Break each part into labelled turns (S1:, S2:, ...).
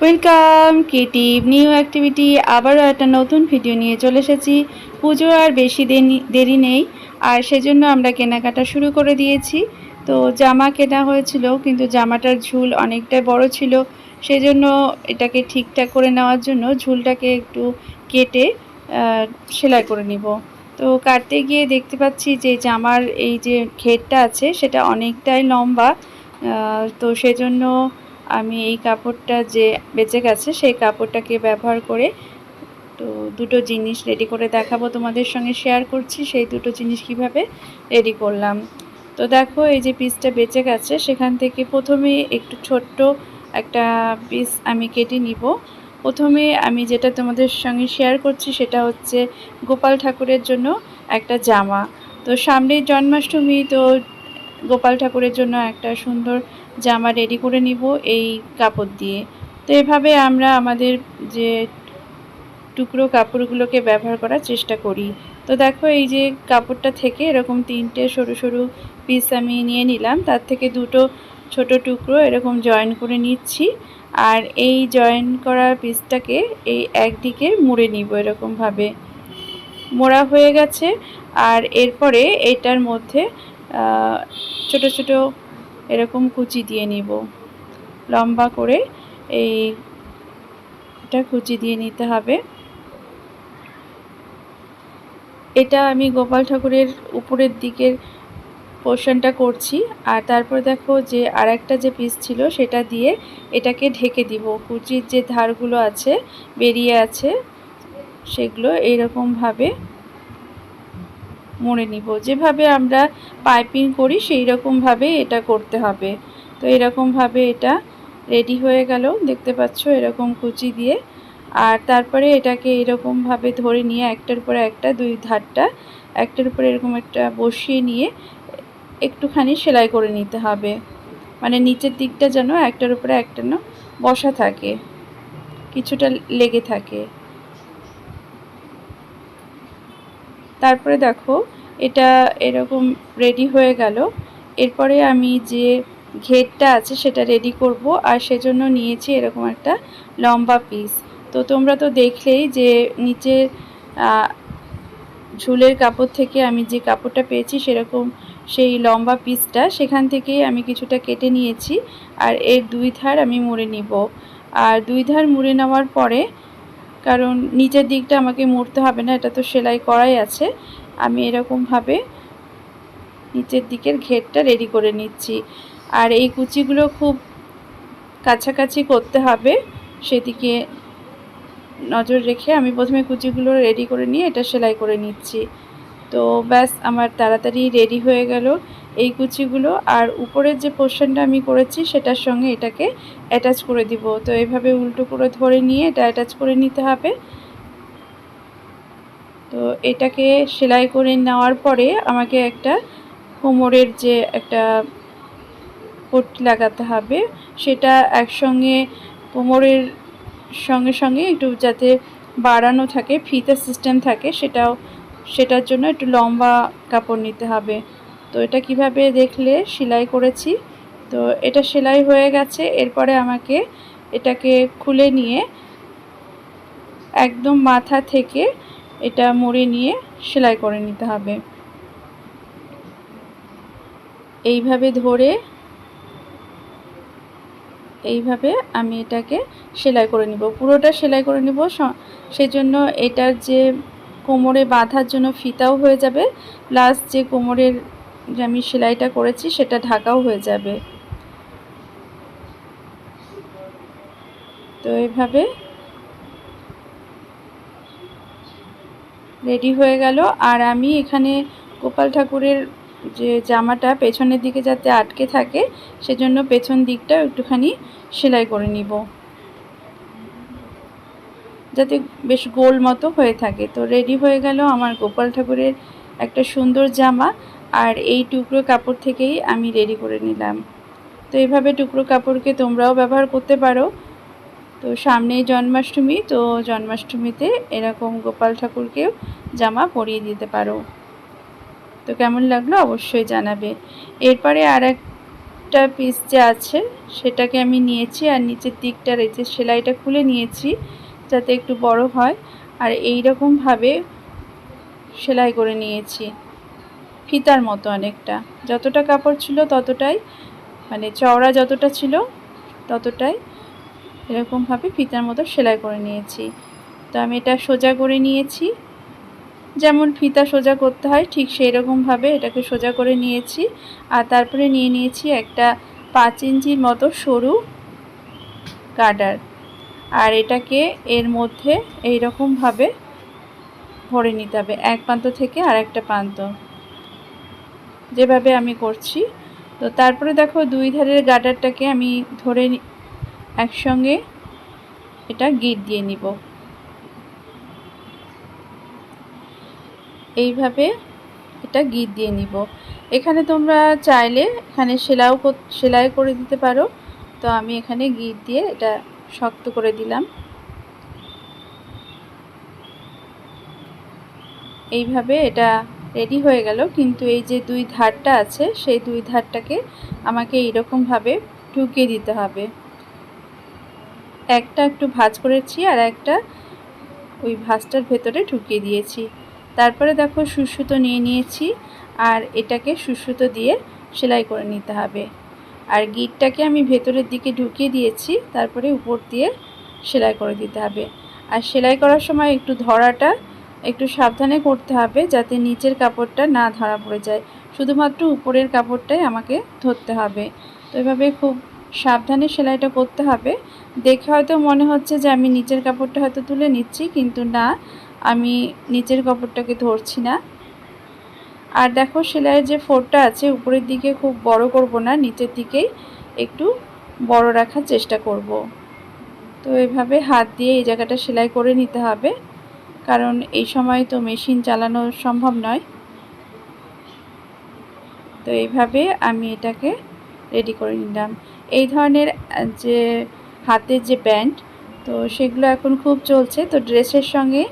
S1: Welcome creative new activity আবারও একটা নতুন ভিডিও নিয়ে চলে এসেছি। পুজো আর বেশি দেরি- দেরি নেই। আর সেজন্য আমরা কেনাকাটা শুরু করে দিয়েছি। তো জামা কেনা হয়েছিল, কিন্তু জামাটার ঝুল অনেকটাই বড় ছিল। সেজন্য এটাকে ঠিকঠাক করে নেওয়ার জন্য ঝুলটাকে একটু কেটে সেলাই করে নিব। তো কাটতে গিয়ে দেখতে পাচ্ছি যে জামার এই যে ঘেরটা আছে, সেটা অনেকটাই লম্বা। তো সেজন্য আমি এই কাপড়টা যে বেঁচে গেছে, সেই কাপড়টাকে ব্যবহার করে তো দুটো জিনিস রেডি করে দেখাবো তোমাদের সঙ্গে শেয়ার করছি। সেই দুটো জিনিস কীভাবে রেডি করলাম। তো দেখো, এই যে পিসটা বেঁচে গেছে, সেখান থেকে প্রথমে একটু ছোট্ট একটা পিস আমি কেটে নিব। প্রথমে আমি যেটা তোমাদের সঙ্গে শেয়ার করছি, সেটা হচ্ছে গোপাল ঠাকুরের জন্য একটা জামা। তো সামনেই জন্মাষ্টমী, তো গোপাল ঠাকুরের জন্য একটা সুন্দর জামা রেডি করে নিব এই কাপড় দিয়ে। তো এভাবে আমরা আমাদের যে টুকরো কাপড়গুলোকে ব্যবহার করার চেষ্টা করি। তো দেখো এই যে কাপড়টা থেকে এরকম তিনটে সরু সরু পিস আমি নিয়ে নিলাম। তার থেকে দুটো ছোট টুকরো এরকম জয়েন করে নিচ্ছি। আর এই জয়েন করা পিসটাকে এই একদিকে মুড়ে নিব এরকমভাবে। মোড়া হয়ে গেছে। আর এরপরে এটার মধ্যে ছোট ছোট এরকম কুচি দিয়ে নিব। লম্বা করে এই এটা কুচি দিয়ে নিতে হবে। এটা আমি গোপাল ঠাকুরের উপরের দিকের পোর্শনটা করছি। আর তারপর দেখো যে আর একটা যে পিস ছিল সেটা দিয়ে এটাকে ঢেকে দিব। কুচির যে ধারগুলো আছে, বেরিয়ে আছে, সেগুলো এইরকমভাবে মুড়ে নিব। যেভাবে আমরা পাইপিং করি সেই রকমভাবে এটা করতে হবে। তো এরকমভাবে এটা রেডি হয়ে গেল, দেখতে পাচ্ছ এরকম কুচি দিয়ে। আর তারপরে এটাকে এরকমভাবে ধরে নিয়ে একটার পরে একটা, দুই ধারটা, একটার উপরে এরকম একটা বসিয়ে নিয়ে একটুখানি সেলাই করে নিতে হবে। মানে নিচের দিকটা যেন একটার উপরে একটা বসা থাকে, কিছুটা লেগে থাকে। তারপরে দেখো, এটা এরকম রেডি হয়ে গেল। এরপরে আমি যে ঘেরটা আছে সেটা রেডি করব আর সেজন্য নিয়েছি এরকম একটা লম্বা পিস তো তোমরা তো দেখলেই যে নিচের ঝুলের কাপড় থেকে আমি যে কাপড়টা পেয়েছি সেরকম সেই লম্বা পিসটা সেখান থেকেই আমি কিছুটা কেটে নিয়েছি। আর এর দুই ধার আমি মুড়ে নিব। আর দুই ধার মুড়ে নেওয়ার পরে কারণ নিচের দিকটা আমাকে মুড়তে হবে না, এটা তো সেলাই করাই আছে। আমি এরকমভাবে নিচের দিকের ঘেরটা রেডি করে নিচ্ছি। আর এই কুচিগুলো খুব কাছাকাছি করতে হবে, সেদিকে নজর রেখে আমি প্রথমে কুচিগুলো রেডি করে নিয়ে এটা সেলাই করে নিচ্ছি। তো ব্যাস, আমার তাড়াতাড়ি রেডি হয়ে গেল। এই কুচিগুলো আর উপরের যে পোর্শনটা আমি করেছি সেটার সঙ্গে এটাকে অ্যাটাচ করে দিব। তো এইভাবে উল্টো করে ধরে নিয়ে এটা অ্যাটাচ করে নিতে হবে। তো এটাকে সেলাই করে নেওয়ার পরে আমাকে একটা কোমরের যে একটা পট্টি লাগাতে হবে, সেটা একসঙ্গে কোমরের সঙ্গে সঙ্গে একটু যাতে বাড়ানো থাকে, ফিতা সিস্টেম থাকে, সেটাও, সেটার জন্য একটু লম্বা কাপড় নিতে হবে। তো এটা কীভাবে দেখলে? সেলাই করেছি। তো এটা সেলাই হয়ে গেছে। এরপরে আমাকে এটাকে খুলে নিয়ে একদম মাথা থেকে এটা মুড়ে নিয়ে সেলাই করে নিতে হবে। এইভাবে ধরে এইভাবে আমি এটাকে সেলাই করে নিব। পুরোটা সেলাই করে নিব। সেজন্য এটার যে কোমরে বাঁধার জন্য ফিতাও হয়ে যাবে। প্লাস যে কোমরের যে আমি সেলাইটা করেছি, সেটা ঢাকাও হয়ে যাবে। তো এইভাবে রেডি হয়ে গেল। আর আমি এখানে গোপাল ঠাকুরের যে জামাটা পেছনের দিকে যাতে আটকে থাকে, সেজন্য পেছন দিকটা একটুখানি সেলাই করে নিব। যাতে বেশ গোল মতো হয়ে থাকে। তো রেডি হয়ে গেল আমার গোপাল ঠাকুরের একটা সুন্দর জামা। আর এই টুকরো কাপড় থেকেই আমি রেডি করে নিলাম। তো এইভাবে টুকরো কাপড়কে তোমরাও ব্যবহার করতে পারো। তো সামনেই জন্মাষ্টমী, তো জন্মাষ্টমীতে এরকম গোপাল ঠাকুরকেও জামা পরিয়ে দিতে পারো। তো কেমন লাগল অবশ্যই জানাবে। এরপরে আর একটা পিস যে আছে, সেটাকে আমি নিয়েছি আর নিচের দিকটার এই সেলাইটা খুলে নিয়েছি যাতে একটু বড় হয়। আর এই রকমভাবে সেলাই করে নিয়েছি। ফিতার মতো অনেকটা। যতটা কাপড় ছিল ততটাই মানে চওড়া যতটা ছিল ততটাই এরকমভাবে ফিতার মতো সেলাই করে নিয়েছি। তো আমি এটা সোজা করে নিয়েছি। যেমন ফিতা সোজা করতে হয়, ঠিক সেই রকমভাবে এটাকে সোজা করে নিয়েছি। আর তারপরে নিয়ে নিয়েছি একটা পাঁচ ইঞ্চির মতো সরু কাটার আর এটাকে এর মধ্যে এই রকমভাবে ভরে নিতে হবে, এক প্রান্ত থেকে আর একটা প্রান্ত। যেভাবে আমি করছি। তো তারপরে দেখো দুই ধারের গার্ডারটাকে আমি ধরে একসঙ্গে এটা গিট দিয়ে নিব। এইভাবে এটা গিট দিয়ে নিব। এখানে তোমরা চাইলে এখানে সেলাইও সেলাই করে দিতে পারো। তো আমি এখানে গিট দিয়ে এটা শক্ত করে দিলাম। এইভাবে এটা রেডি হয়ে গেল। কিন্তু এই যে দুই ধারটা আছে, সেই দুই ধারটাকে আমাকে এইরকমভাবে ঢুকিয়ে দিতে হবে। একটা একটু ভাজ করেছি আর একটা ওই ভাজটার ভেতরে ঢুকিয়ে দিয়েছি। তারপরে দেখো সুসুতো নিয়ে নিয়েছি আর এটাকে সুসুতো দিয়ে সেলাই করে নিতে হবে। আর গিটটাকে আমি ভেতরের দিকে ঢুকিয়ে দিয়েছি, তারপরে উপর দিয়ে সেলাই করে দিতে হবে। আর সেলাই করার সময় একটু ধরাটা একটু সাবধানে করতে হবে যাতে নিচের কাপড়টা না ধরা পড়ে যায়। শুধুমাত্র উপরের কাপড়টাই আমাকে ধরতে হবে। তো এভাবে খুব সাবধানে সেলাইটা করতে হবে। দেখে হয়তো মনে হচ্ছে যে আমি নিচের কাপড়টা হয়তো তুলে নিচ্ছি, কিন্তু না, আমি নিচের কাপড়টাকে ধরছি না। আর দেখো সেলাইয়ের যে ফোরটা আছে, উপরের দিকে খুব বড় করব না, নিচের দিকেই একটু বড় রাখার চেষ্টা করব। তো এভাবে হাত দিয়ে এই জায়গাটা সেলাই করে নিতে হবে। কারণ এই সময় তো মেশিন চালানো সম্ভব নয়। তো এইভাবে আমি এটাকে রেডি করে নিলাম। এই ধরনের যে হাতের যে ব্যান্ড তো সেগুলো এখন খুব চলছে। তো ড্রেসের সঙ্গে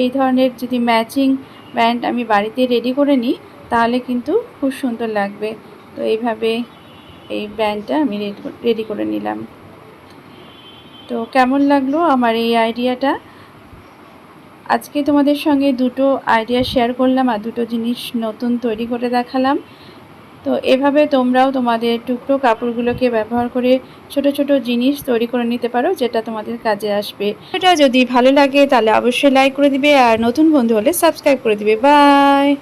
S1: এই ধরনের যদি ম্যাচিং ব্যান্ড আমি বাড়িতে রেডি করে নিই, তাহলে কিন্তু খুব সুন্দর লাগবে। তো এইভাবে এই ব্যান্ডটা আমি রেডি করে নিলাম। তো কেমন লাগল আমার এই আইডিয়াটা আজকে তোমাদের সঙ্গে দুটো আইডিয়া শেয়ার করলাম আর দুটো জিনিস নতুন তৈরি করে দেখালাম। তো এভাবে তোমরাও তোমাদের টুকরো কাপড়গুলোকে ব্যবহার করে ছোট ছোট জিনিস তৈরি করে নিতে পারো, যেটা তোমাদের কাজে আসবে। এটা যদি ভালো লাগে তাহলে অবশ্যই লাইক করে দিবে আর নতুন বন্ধু হলে সাবস্ক্রাইব করে দিবে। বাই